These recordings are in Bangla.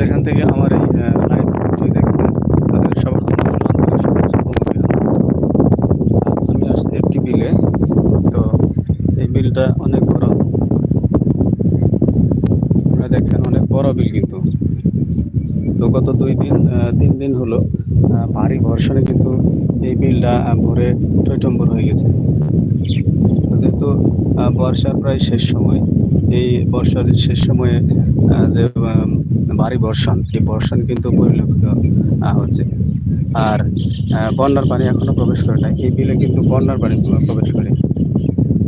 যেখান থেকে আমার এই লাইভটি দেখছেন তাদের সবার আমি আসছি একটি বিলে, তো এই বিলটা অনেক বড়। আপনারা দেখছেন অনেক বড় বিল কিন্তু। তো গত দুই দিন তিন দিন হলো ভারী বর্ষণে কিন্তু এই বিলটা ভরে টইটম্বর হয়ে গেছে। যেহেতু বর্ষার প্রায় শেষ সময়, এই বর্ষার শেষ সময়ে যে ভারী বর্ষণ, এই বর্ষণ কিন্তু পরিলক্ষিত হচ্ছে। আর বন্যার পানি এখনও প্রবেশ করে নাই। এই বিলে কিন্তু বন্যার পানি প্রবেশ করে।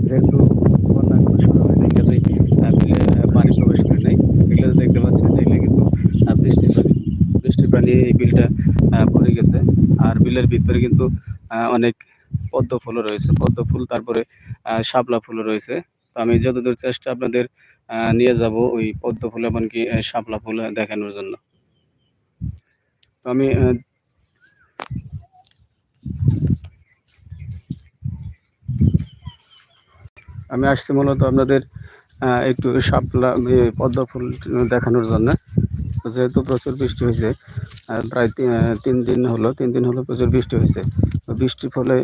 যেহেতু বন্যা শুরু হয় নাই কাজেই বিলে পানি প্রবেশ করে নাই। বিলে দেখতে পাচ্ছেন এগুলো কিন্তু বৃষ্টির পানি বৃষ্টির পানি এই বিলটা ভরে গেছে। আর বিলের ভিতরে কিন্তু অনেক পদ্ম ফুলও রয়েছে। পদ্ম ফুল, তারপরে শাপলা ফুলও রয়েছে। তো আমি যতদূর চেষ্টা আপনাদের নিয়ে যাব ওই পদ্ম ফুল এমনকি শাপলা ফুল দেখানোর জন্য। তো আমি আমি আসছি মূলত আপনাদের একটু শাপলা পদ্ম ফুল দেখানোর জন্য। যেহেতু প্রচুর বৃষ্টি হয়েছে প্রায় তিন দিন হলো, তিন দিন হলো প্রচুর বৃষ্টি হয়েছে। বৃষ্টির ফলে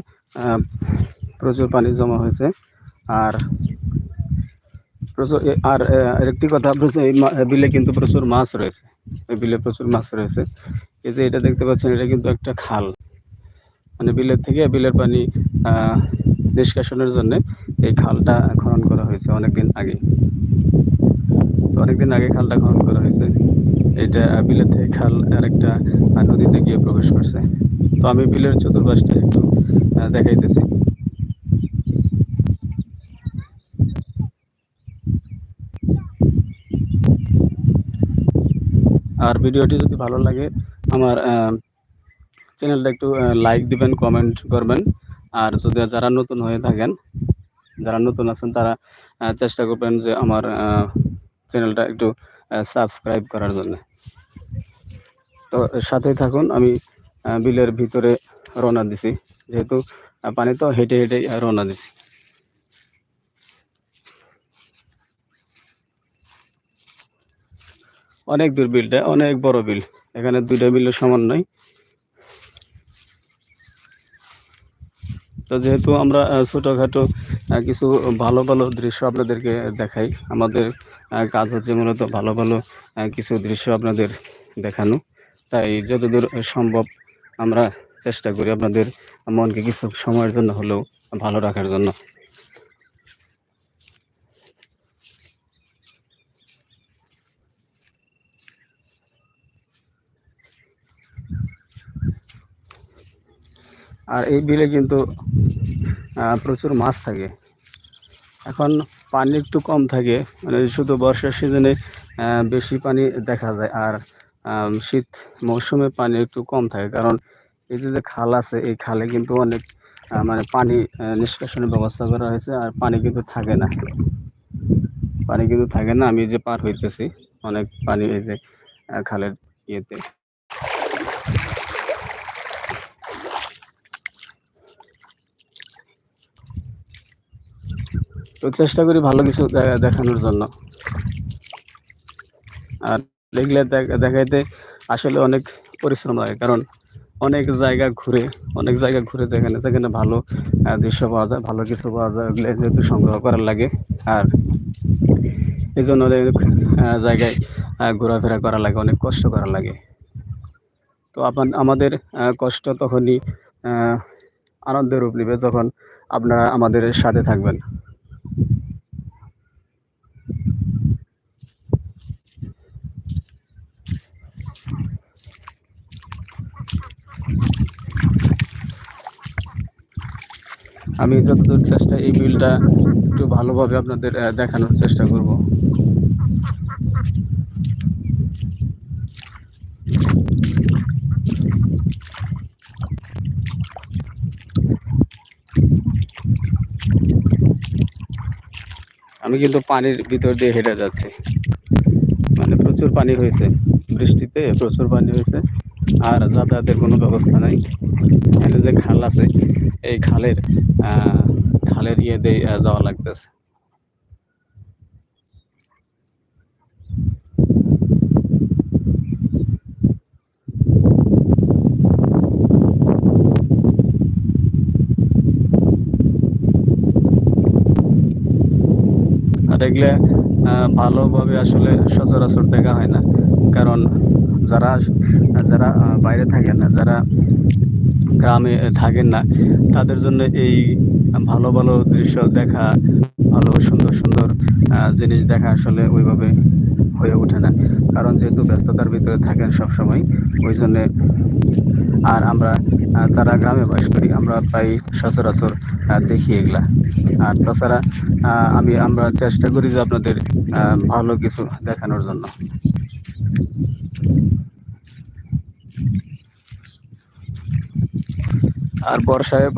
প্রচুর পানি জমা হয়েছে। আর প্রচুর আর আরেকটি কথা, প্রচুর, এই বিলে কিন্তু প্রচুর মাছ রয়েছে। এই বিলে প্রচুর মাছ রয়েছে। এই যে এটা দেখতে পাচ্ছেন, এটা কিন্তু একটা খাল। মানে বিলের থেকে বিলের পানি নিষ্কাশনের জন্য এই খালটা খনন করা হয়েছে অনেকদিন আগে। তো অনেকদিন আগে খালটা খনন করা হয়েছে। এটা বিলের থেকে খাল আরেকটা নদীতে গিয়ে প্রবেশ করছে। তো আমি বিলের চতুর্পাশটা একটু দেখাইতেছি। আর ভিডিওটি যদি ভালো লাগে, আমার চ্যানেলটা একটু লাইক দিবেন কমেন্ট করবেন। আর যদি যারা নতুন হয়ে থাকেন, যারা নতুন আছেন, তারা চেষ্টা করবেন যে আমার চ্যানেলটা একটু সাবস্ক্রাইব করার জন্য। তো সাথেই থাকুন, আমি বিলের ভিতরে রওনা দিছি। যেহেতু পানি তো হেঁটে হেঁটে রওনা দিছি। অনেক দূর বিলটা অনেক বড় বিল এখানে দুইটা বিলের সমন্বয় তো যেহেতু আমরা ছোটোখাটো কিছু ভালো ভালো দৃশ্য আপনাদেরকে দেখাই, আমাদের কাজ হচ্ছে মূলত ভালো ভালো কিছু দৃশ্য আপনাদের দেখানো। তাই যতদূর সম্ভব আমরা চেষ্টা করি আপনাদের মনকে কিছু সময়ের জন্য হলেও ভালো রাখার জন্য। আর এই বিলে কিন্তু প্রচুর মাছ থাকে। এখন পানি একটু কম থাকে মানে শুধু বর্ষার সিজনে বেশি পানি দেখা যায়। আর শীত মৌসুমে পানি একটু কম থাকে। কারণ এই যে খাল আছে, এই খালে কিন্তু অনেক মানে পানি নিষ্কাশনের ব্যবস্থা করা হয়েছে। আর পানি কিন্তু থাকে না। পানি কিন্তু থাকে না। আমি যে পার হইতেছি, অনেক পানি এই যে খালের ইয়েতে। তো চেষ্টা করি ভালো কিছু দেখানোর জন্য। আর এগুলো দেখ- দেখাইতে আসলে অনেক পরিশ্রম লাগে, কারণ অনেক জায়গা ঘুরে, অনেক জায়গা ঘুরে যেখানে যেখানে ভালো দৃশ্য পাওয়া যায়, ভালো কিছু পাওয়া যায় ওগুলো যেহেতু সংগ্রহ করার লাগে, আর এই জন্য অনেক জায়গায় ঘোরাফেরা করা লাগে, অনেক কষ্ট করা লাগে। তো আপান, আমাদের কষ্ট তখনই আনন্দের রূপ নেবে যখন আপনারা আমাদের সাথে থাকবেন। আমি যতদূর চেষ্টা এই বিলটা একটু ভালোভাবে আপনাদের দেখানোর চেষ্টা করব। আমি কিন্তু পানির ভিতর দিয়ে হেঁটে যাচ্ছি। মানে প্রচুর পানি হয়েছে, বৃষ্টিতে প্রচুর পানি হয়েছে, আর যাতায়াতের কোনো ব্যবস্থা নাই। এখানে যে খাল আছে এই খালের খালের ইয়ে দিয়ে যাওয়া লাগতেছে। আর এগুলো ভালোভাবে আসলে সচরাচর দেখা হয় না। কারণ যারা যারা বাইরে থাকেন না, যারা গ্রামে থাকেন না, তাদের জন্য এই ভালো ভালো দৃশ্য দেখা, ভালো, সুন্দর সুন্দর জিনিস দেখা আসলে ওইভাবে হয়ে ওঠে না। কারণ যেহেতু ব্যস্ততার ভিতরে থাকেন সব সময় ওই জন্যে আর আমরা যারা গ্রামে বাস করি, আমরা প্রায় সচরাচর দেখি এগুলা। আর তাছাড়া আমি, আমরা চেষ্টা করি যে আপনাদের ভালো কিছু দেখানোর জন্য। আর বর্ষায়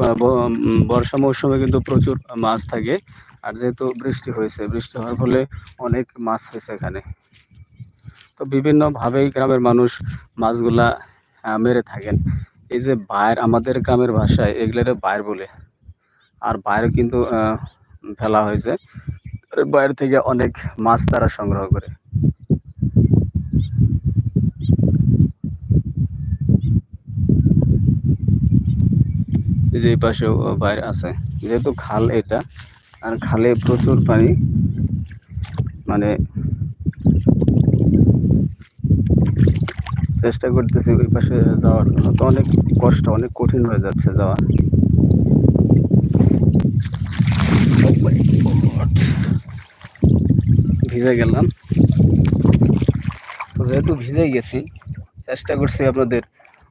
বর্ষা মৌসুমে কিন্তু প্রচুর মাছ থাকে। আর যেহেতু বৃষ্টি হয়েছে, বৃষ্টি হওয়ার ফলে অনেক মাছ হয়েছে এখানে। তো বিভিন্ন ভাবেই গ্রামের মানুষ মাছগুলা মেরে থাকেন। এই যে বাইর আমাদের গ্রামের ভাষায় এগুলোরে বাইর বলে। আর বাইরে কিন্তু ফেলা হয়েছে। বাইরে থেকে অনেক মাছ তারা সংগ্রহ করে। যে এই পাশেও বাইরে আছে। যেহেতু খাল এটা, আর খালে প্রচুর পানি। মানে চেষ্টা করতেছি ওই পাশে যাওয়ার জন্য। তো অনেক কষ্ট, অনেক কঠিন হয়ে যাচ্ছে যাওয়া! ভিজে গেলাম। যেহেতু ভিজে গেছি, চেষ্টা করছি আপনাদের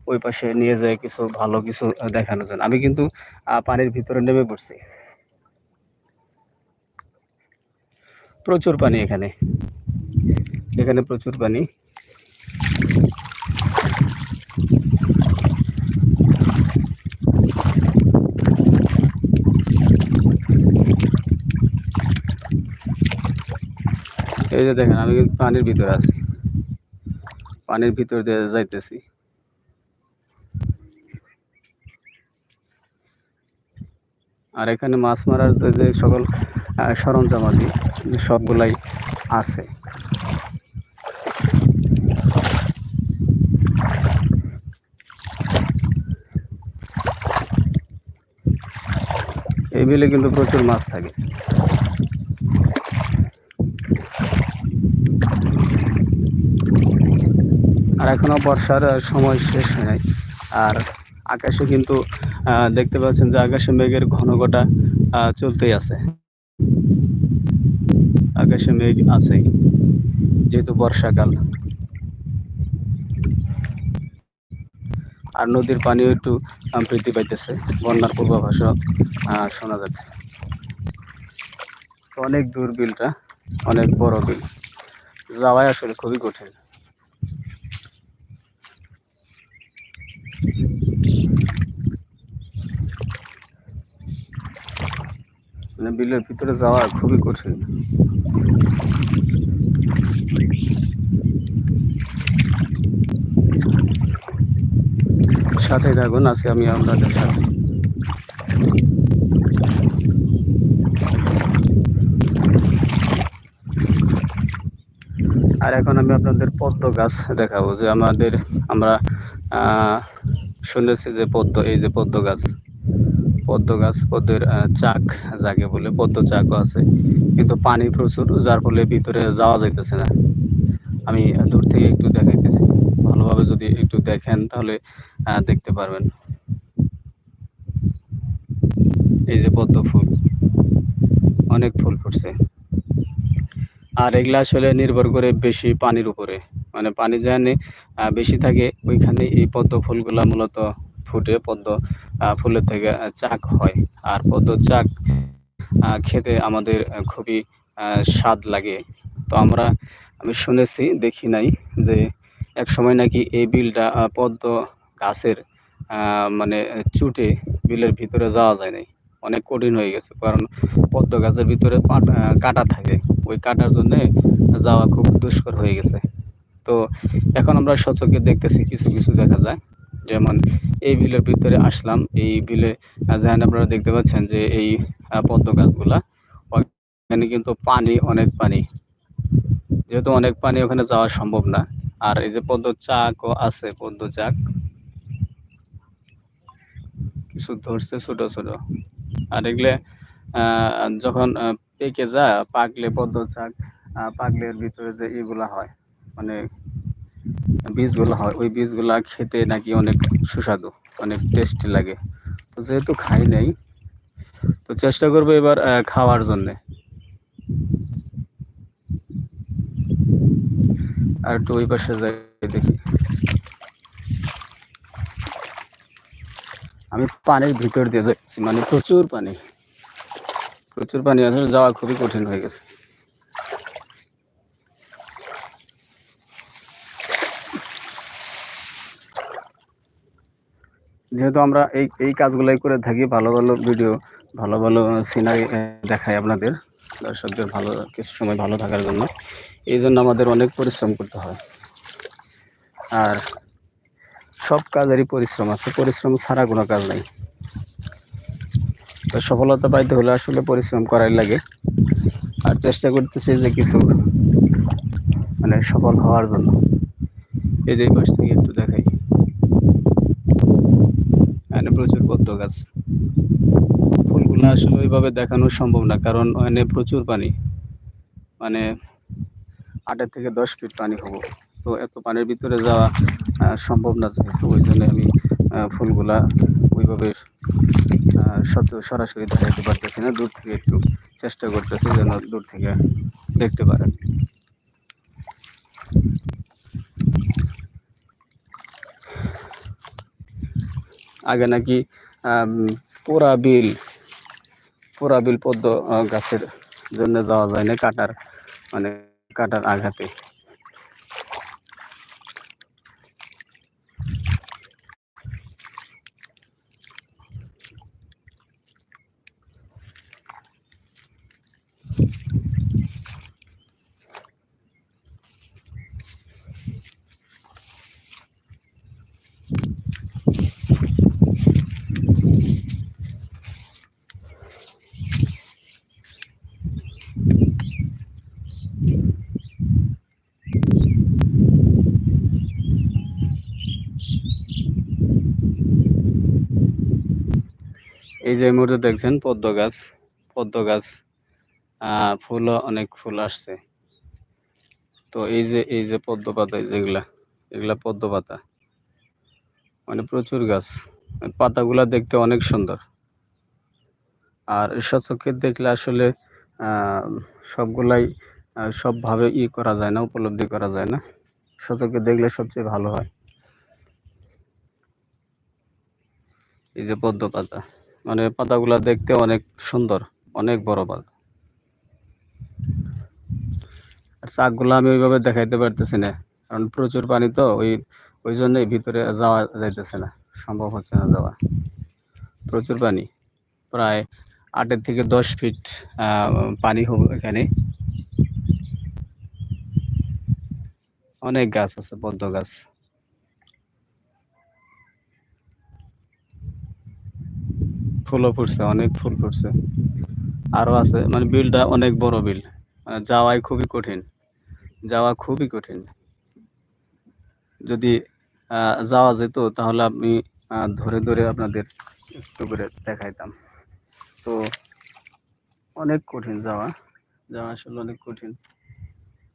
ওই পাশে নিয়ে যায় কিছু ভালো কিছু দেখানোর জন্য। আমি কিন্তু পানির ভিতরে নেমে পড়ছি। প্রচুর পানি এখানে। এখানে প্রচুর পানি। এই যে দেখেন, আমি কিন্তু পানির ভিতরে আছি। পানির ভিতর দিয়ে যাইতেছি। আর এখানে মাছ মারার যে যে সকল সরঞ্জামাদি সবগুলাই আছে। এই বিলে কিন্তু প্রচুর মাছ থাকে। আর এখনও বর্ষার সময় শেষ হয় নাই। আর আকাশে কিন্তু দেখতে পাচ্ছেন যে আকাশে মেঘের ঘন ঘটা আহ, চলতেই আছে। আকাশে মেঘ আছেই যেহেতু বর্ষাকাল। আর নদীর পানিও একটু বৃদ্ধি পাইতেছে বন্যার পূর্বাভাসও আহ, শোনা যাচ্ছে। অনেক দূর বিলটা অনেক বড় বিল। যাওয়াই আসলে খুবই কঠিন। মানে বিলের ভিতরে যাওয়া খুবই কঠিন। সাথে থাকুন, আজকে আমি আপনাদের সাথে। আর এখন আমি আপনাদের পদ্ম গাছ দেখাবো, যে আমাদের, আমরা শুনেছি যে পদ্ম, এই যে পদ্ম গাছ। পদ্ম গাছ, পদ্মের চাক যাকে বলে, পদ্ম চাকও আছে। কিন্তু পানি প্রচুর, যার ফলে ভিতরে যাওয়া যাইতেছে না। আমি দূর থেকে একটু দেখাইতেছি। ভালোভাবে যদি একটু দেখেন, তাহলে দেখতে পারবেন। এই যে পদ্ম ফুল, অনেক ফুল ফুটছে। আর এগুলা আসলে নির্ভর করে বেশি পানির উপরে। মানে পানি যেখানে বেশি থাকে, ওইখানে এই পদ্ম ফুলগুলা মূলত ফুটে পদ্ম ফুলের থেকে চাক হয়। আর পদ্ম চাক খেতে আমাদের খুবই স্বাদ লাগে। তো আমরা আমি শুনেছি দেখি নাই যে এক সময় নাকি এই বিলটা পদ্ম গাছের মানে চুটে বিলের ভিতরে যাওয়া যায় নাই। অনেক কঠিন হয়ে গেছে কারণ পদ্ম গাছের ভিতরে আহ, থাকে। ওই কাটার জন্য যাওয়া খুব দুষ্কর হয়ে গেছে। তো এখন আমরা সচক্ষে দেখতেছি কিছু কিছু দেখা যায়। যেমন এই বিলের ভিতরে আসলাম এই বিলে যেখানে আপনারা দেখতে পাচ্ছেন যে এই পদ্ম গাছগুলা ওখানে কিন্তু পানি অনেক পানি। যেহেতু অনেক পানি ওখানে যাওয়া সম্ভব না। আর এই যে পদ্ম চাকও আছে পদ্ম চাক। কিছু ধরছে ছোট ছোট। আর এগুলো যখন পেকে যা পাকলে পদ্ম চাক আহ, পাকলে ভিতরে যে এগুলা হয় মানে বীজগুলো হয়, ওই বীজগুলা খেতে নাকি অনেক সুস্বাদু, অনেক টেস্টি লাগে। তো যেহেতু খাই নাই, তো চেষ্টা করব এবার খাওয়ার জন্যে। আর একটু ওই পাশে যাই দেখি। আমি পানির ভিতর দিয়ে যাচ্ছি মানে প্রচুর পানি। প্রচুর পানি, আসলে যাওয়া খুবই কঠিন হয়ে গেছে। যেহেতু আমরা এই এই কাজগুলাই করে থাকি, ভালো ভালো ভিডিও ভালো ভালো সিনারি দেখাই আপনাদের, দর্শকদের ভালো কিছু সময় ভালো থাকার জন্য। এই জন্য আমাদের অনেক পরিশ্রম করতে হয়। আর সব কাজেরই পরিশ্রম আছে, পরিশ্রম ছাড়া কোনো কাজ নাই। তো সফলতা পাইতে হলে আসলে পরিশ্রম করাই লাগে। আর চেষ্টা করতেছি যে কিছু মানে সফল হওয়ার জন্য। এই যে পাশ থেকে একটু দেখাই এখানে প্রচুর পদ্ম গাছ ফুলগুলো আসলে ওইভাবে দেখানো সম্ভব না, কারণ ওখানে প্রচুর পানি। মানে আটের থেকে দশ ফিট পানি হব। তো এত পানির ভিতরে যাওয়া সম্ভব না যেহেতু, ওই জন্য আমি ফুলগুলা ওইভাবে সরাসরি দেখাতে পারতেছি না, দূর থেকে একটু চেষ্টা করতেছি যেন দূর থেকে দেখতে পারেন। আগে নাকি পোড়া বিল পোড়া বিল পদ্ম গাছের জন্য যাওয়া যায় না কাটার মানে কাটার আঘাতে। যে মুহূর্তে দেখছেন, পদ্ম গাছ পদ্ম গাছ ফুলও অনেক ফুল আসছে। তো এই যে এই যে পদ্ম পাতা যেগুলা এগুলা পদ্ম পাতা মানে প্রচুর গাছ। পাতাগুলা দেখতে অনেক সুন্দর। আর সচক্ষে দেখলে আসলে সবগুলাই সবভাবে ই করা যায় না, উপলব্ধি করা যায় না। সচক্ষে দেখলে সবচেয়ে ভালো হয়। এই যে পদ্ম পাতা। মানে পাতাগুলা দেখতে অনেক সুন্দর, অনেক বড় পাতা। আর চাকগুলো আমি ওইভাবে দেখাইতে পারতেছি না, কারণ প্রচুর পানি তো, ওই ওই জন্যই ভিতরে যাওয়া যাইতেছে না, সম্ভব হচ্ছে না যাওয়া। প্রচুর পানি, প্রায় আটের থেকে দশ ফিট পানি হবে এখানে। অনেক গাছ আছে পদ্ম গাছ। ফুলও ফুটছে অনেক ফুল ফুটছে। আরও আছে মানে বিলটা অনেক বড় বিল। মানে যাওয়াই খুবই কঠিন। যাওয়া খুবই কঠিন। যদি যাওয়া যেত তাহলে আমি ধরে ধরে আপনাদের একটু করে দেখাইতাম। তো অনেক কঠিন যাওয়া। যাওয়া আসলে অনেক কঠিন।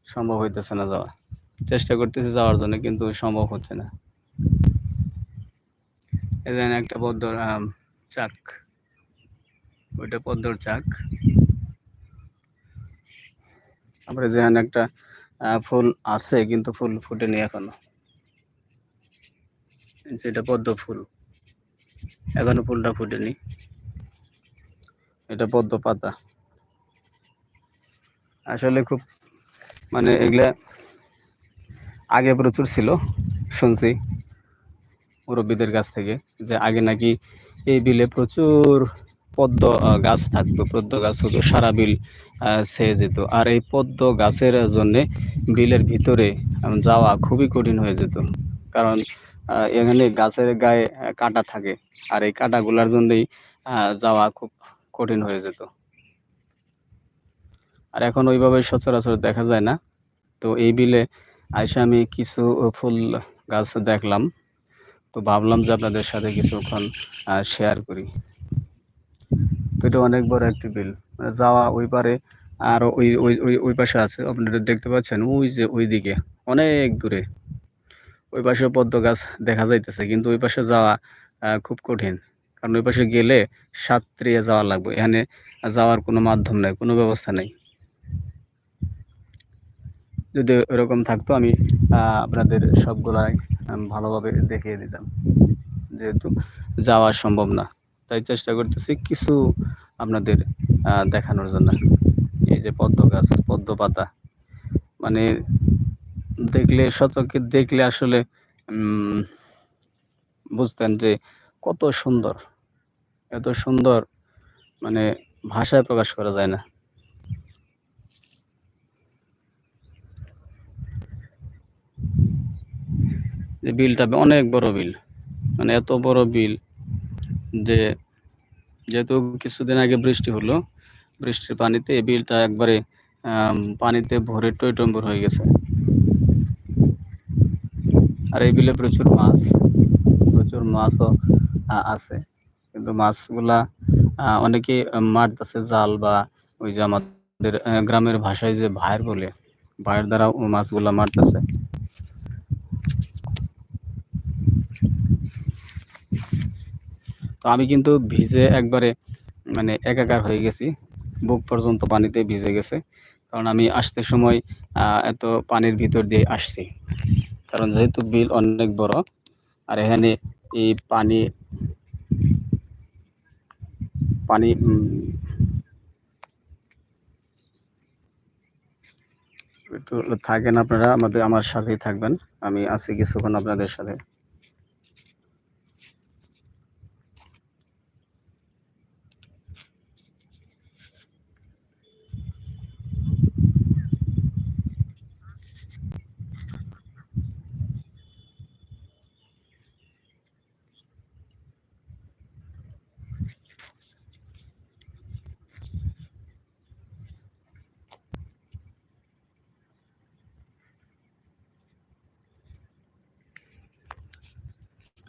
সম্ভব হইতেছে না যাওয়া। চেষ্টা করতেছি যাওয়ার জন্য কিন্তু সম্ভব হচ্ছে না। এখানে একটা আম, চাক। ওইটা পদ্মর চাক। তারপরে যেখানে একটা ফুল আছে কিন্তু ফুল ফুটেনি এখনও। সেটা পদ্ম ফুল। এখনও ফুলটা ফুটেনি এটা পদ্ম পাতা। আসলে খুব মানে এগুলা আগে প্রচুর ছিল, শুনছি মুরব্বীদের কাছ থেকে যে আগে নাকি এই বিলে প্রচুর পদ্ম গাছ থাকতো। পদ্ম গাছ হতো, সারা বিল ছেয়ে যেত। আর এই পদ্ম গাছের জন্য বিলের ভিতরে যাওয়া খুবই কঠিন হয়ে যেত। কারণ এখানে গাছের গায়ে কাঁটা থাকে। আর এই কাঁটাগুলার জন্যই যাওয়া খুব কঠিন হয়ে যেত। আর এখন ওইভাবে সচরাচর দেখা যায় না। তো এই বিলে আইসা আমি কিছু ফুল গাছ দেখলাম। তো ভাবলাম যে আপনাদের সাথে কিছুক্ষণ শেয়ার করি। এটা অনেক বড় একটি বিল। যাওয়া ওই পারে আর ওই ওই ওই ওই পাশে আছে। আপনারা দেখতে পাচ্ছেন, ওই যে ওই দিকে অনেক দূরে। ওই পাশে পদ্ম গাছ দেখা যাইতেছে, কিন্তু ওই পাশে যাওয়া খুব কঠিন। কারণ ওই পাশে গেলে সাঁতরিয়ে যাওয়া লাগবে। এখানে যাওয়ার কোনো মাধ্যম নাই, কোনো ব্যবস্থা নেই। যদি এরকম থাকতো, আমি আপনাদের সবগুলাই ভালোভাবে দেখিয়ে দিতাম। যেহেতু যাওয়া সম্ভব না, তাই চেষ্টা করতেছি কিছু আপনাদের দেখানোর জন্য। এই যে পদ্ম গাছ, পদ্ম পাতা। মানে দেখলে, সচক্ষে দেখলে আসলে বুঝতেন যে কত সুন্দর। এত সুন্দর মানে ভাষায় প্রকাশ করা যায় না। যে বিলটা অনেক বড় বিল। মানে এত বড় বিল যে যেহেতু কিছুদিন আগে বৃষ্টি হলো, বৃষ্টির পানিতে এই বিলটা একবারে পানিতে ভরে টইটম্বর হয়ে গেছে। আর এই বিলে প্রচুর মাছ, প্রচুর মাছও আছে। কিন্তু মাছগুলা অনেকে মারতেছে জাল বা ওই যে আমাদের গ্রামের ভাষায় যে ভাইয়ের বলে, ভাইয়ের দ্বারা মাছগুলা মারতেছে। তো আমি কিন্তু ভিজে একবারে মানে একাকার হয়ে গেছি। বুক পর্যন্ত পানিতে ভিজে গেছে। কারণ আমি আসতে সময় এত পানির ভিতর দিয়ে আসছি। কারণ যেহেতু বিল অনেক বড়, আর এখানে এই পানি পানি একটু থাকেন আপনারা, আমাদের, আমার সাথেই থাকবেন। আমি আছি কিছুক্ষণ আপনাদের সাথে।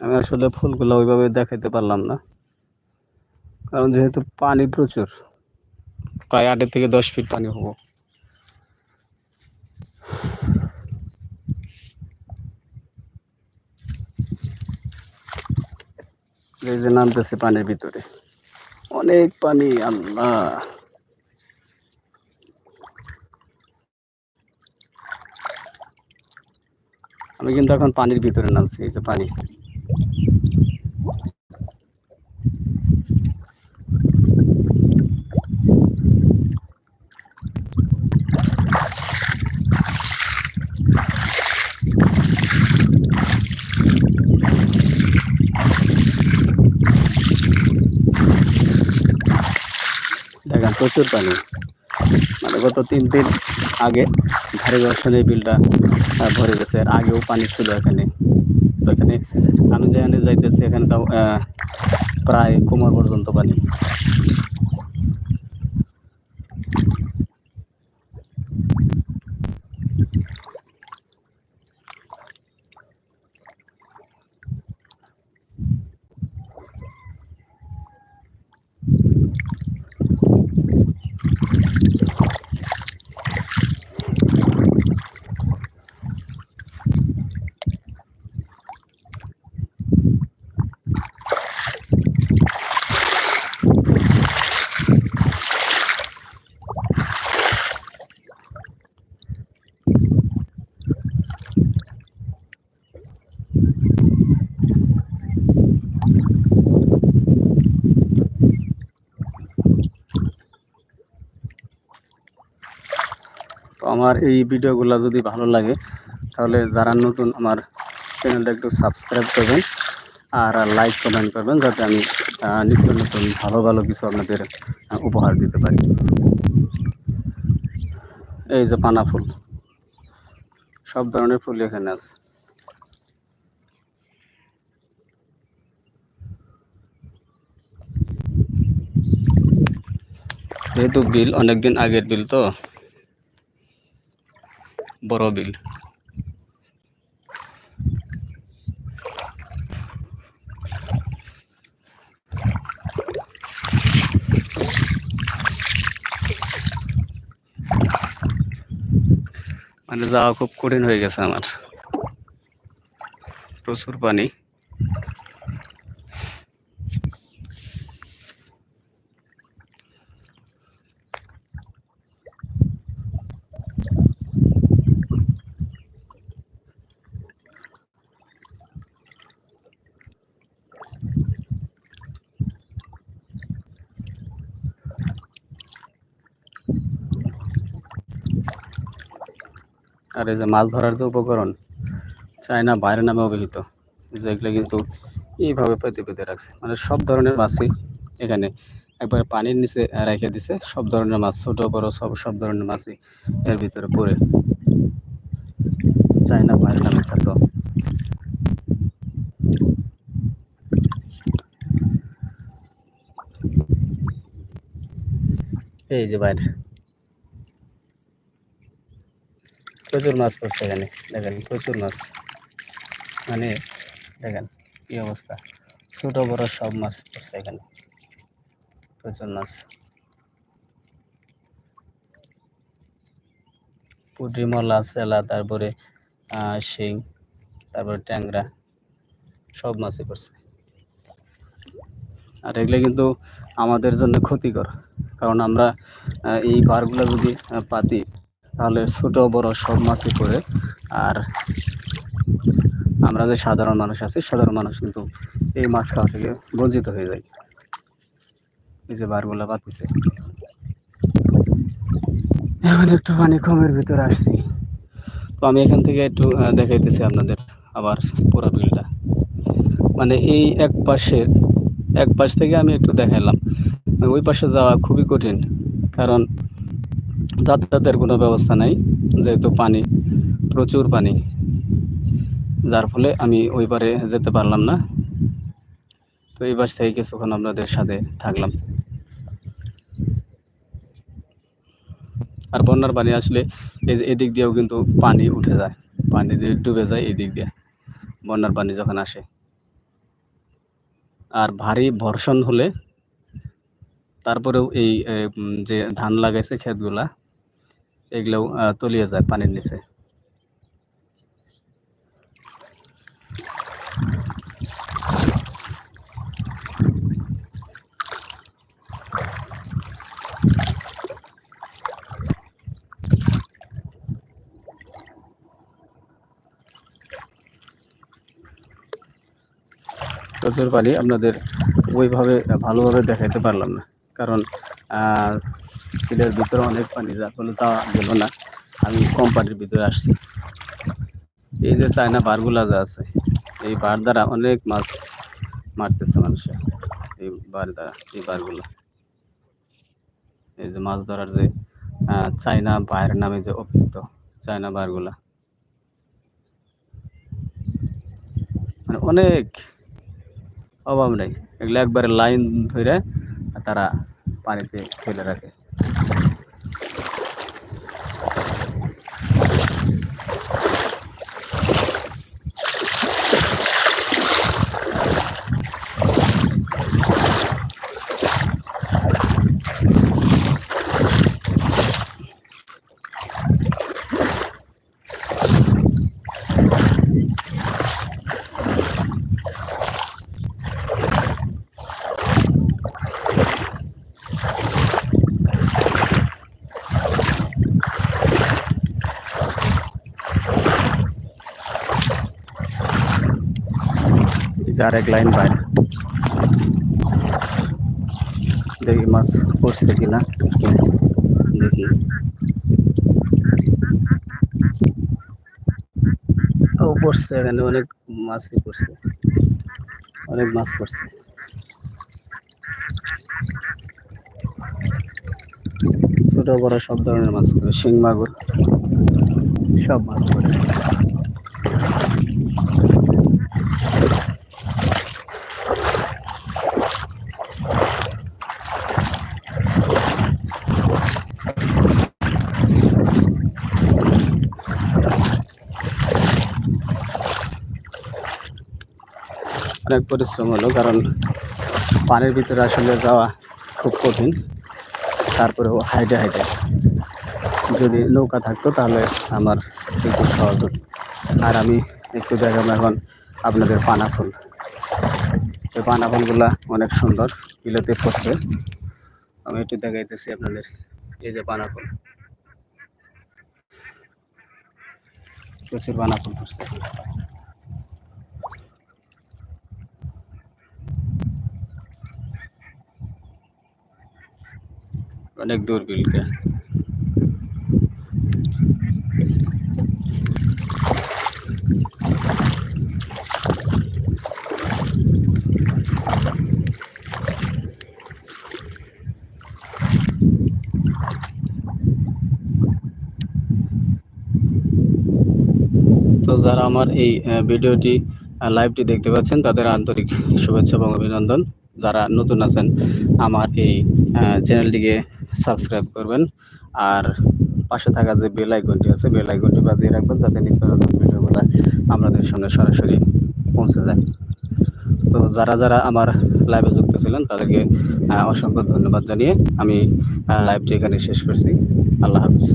আমি আসলে ফুলগুলো ওইভাবে দেখাইতে পারলাম না। কারণ যেহেতু পানি প্রচুর, প্রায় আটের থেকে দশ ফিট পানি হব। এই যে নামতেছে পানির ভিতরে। অনেক পানি, আল্লাহ। আমি কিন্তু এখন পানির ভিতরে নামছি, এই যে পানি দেখেন প্রচুর পানি। মানে গত তিন দিন আগে ধারে বর্ষণে বিলটা ভরে গেছে। আর আগেও পানি ছিল এখানে। তো এখানে আমি যেখানে যাইতেছি, এখানে তাও প্রায় কোমর পর্যন্ত পানি তো আমার এই ভিডিওগুলো যদি ভালো লাগে, তাহলে যারা নতুন আমার চ্যানেলটা একটু সাবস্ক্রাইব করবেন আর লাইক কমেন্ট করবেন যাতে আমি নিত্য নতুন ভালো ভালো কিছু আপনাদের উপহার দিতে পারি। এই যে পানা ফুল। সব ধরনের ফুল এখানে আছে। যেহেতু বিল অনেকদিন আগের বিল তো বড় বিল মানে যাওয়া খুব কঠিন হয়ে গেছে আমার। প্রচুর পানি। আর এই যে মাছ ধরার যে উপকরণ, চায়না বাইরে নামে অভিহিত যেগুলো কিন্তু এইভাবে পেতে পেতে রাখছে। মানে সব ধরনের মাছই এখানে একবার পানির নিচে রেখে দিছে, সব ধরনের মাছ, ছোট, বড়, সব সব ধরনের মাছই এর ভিতরে পড়ে। চায়না বাইরে নামে খাদ্য এই যে বাইরে। প্রচুর মাছ পড়ছে এখানে। দেখেন, প্রচুর মাছ। মানে দেখেন কি অবস্থা। ছোট, বড় সব মাছ পড়ছে এখানে। প্রচুর মাছ। পুঁটি মলা চেলা তারপরে শিং, তারপরে ট্যাংরা, সব মাছই পড়ছে। আর এগুলো কিন্তু আমাদের জন্য ক্ষতিকর। কারণ আমরা এই বারগুলো যদি পাতি তাহলে ছোট, বড় সব মাছই পড়ে। আর আমরা যে সাধারণ মানুষ আছি, সাধারণ মানুষ কিন্তু এই মাছ খাওয়া থেকে বঞ্চিত হয়ে যায়। এই যে বারগুলা পাতিছে এখন একটু পানি কমের ভিতরে আসছি। তো আমি এখান থেকে একটু দেখাইতেছি আপনাদের আবার পুরো বিলটা মানে এই এক পাশের এক পাশ থেকে আমি একটু দেখাইলাম। ওই পাশে যাওয়া খুবই কঠিন। কারণ যাতায়াতের কোনো ব্যবস্থা নাই, যেহেতু পানি, প্রচুর পানি। যার ফলে আমি ওই পারে যেতে পারলাম না। তো এই পাশ থেকে কিছুক্ষণ আপনাদের সাথে থাকলাম। আর বন্যার পানি আসলে এই যে এদিক দিয়েও কিন্তু পানি উঠে যায়, পানি দিয়ে ডুবে যায় এই দিক দিয়ে, বন্যার পানি যখন আসে। আর ভারী বর্ষণ হলে তারপরেও এই যে ধান লাগাইছে ক্ষেতগুলা এগুলোও আহ, তলিয়ে যায় পানির নিচে। প্রচুর পানি আপনাদের ওইভাবে ভালোভাবে দেখাইতে পারলাম না। কারণ আহ, ভিতরে অনেক পানি যার ফলে যাওয়া গেল না। আমি কম পানির ভিতরে আসছি। এই যে চায়না বারগুলা যা আছে এই বার দ্বারা অনেক মাছ মারতেছে মানুষে এই বার দ্বারা এই বারগুলা। এই যে মাছ ধরার যে চায়না বায়ের নামে যে অভিহিত চায়না বারগুলা। মানে অনেক অভাব নেই। এগুলো একবারে লাইন ধরে তারা পানিতে ফেলে রাখে। এই যে আর এক লাইন বাইরে। দেখি মাছ পড়ছে কিনা। দেখি। ও, পড়ছে এখানে, অনেক মাছই পড়ছে। অনেক মাছ পড়ছে। ছোট বড় সব ধরনের মাছ পড়ে, শিং, মাগুর, সব মাছ পড়ে। অনেক পরিশ্রম হলো, কারণ পানির ভিতরে আসলে যাওয়া খুব কঠিন। তারপরেও হাইটে হাইটে। যদি নৌকা থাকতো তাহলে আমার একটু সহজ হতো। আর আমি একটু দেখাবো এখন আপনাদের পানা ফুল এই পানা ফুলগুলা অনেক সুন্দর, বিলেতে পড়ছে। আমি একটু দেখাইতেছি আপনাদের, এই যে পানা ফুল প্রচুর পানা ফুল পড়ছে। অনেক দূর বিলকে। তো যারা আমার এই ভিডিওটি লাইভটি দেখতে পাচ্ছেন, তাদের আন্তরিক শুভেচ্ছা এবং অভিনন্দন। যারা নতুন আছেন, আমার এই চ্যানেলটিকে সাবস্ক্রাইব করবেন। আর পাশে থাকা যে বেল আইকনটি আছে, বেল আইকনটি বাজিয়ে রাখবেন যাতে নিত্য নতুন ভিডিওগুলো আপনাদের সামনে সরাসরি পৌঁছে যায়। তো যারা যারা আমার লাইভে যুক্ত ছিলেন, তাদেরকে অসংখ্য ধন্যবাদ জানিয়ে আমি লাইভটি এখানে শেষ করছি। আল্লাহ হাফিজ।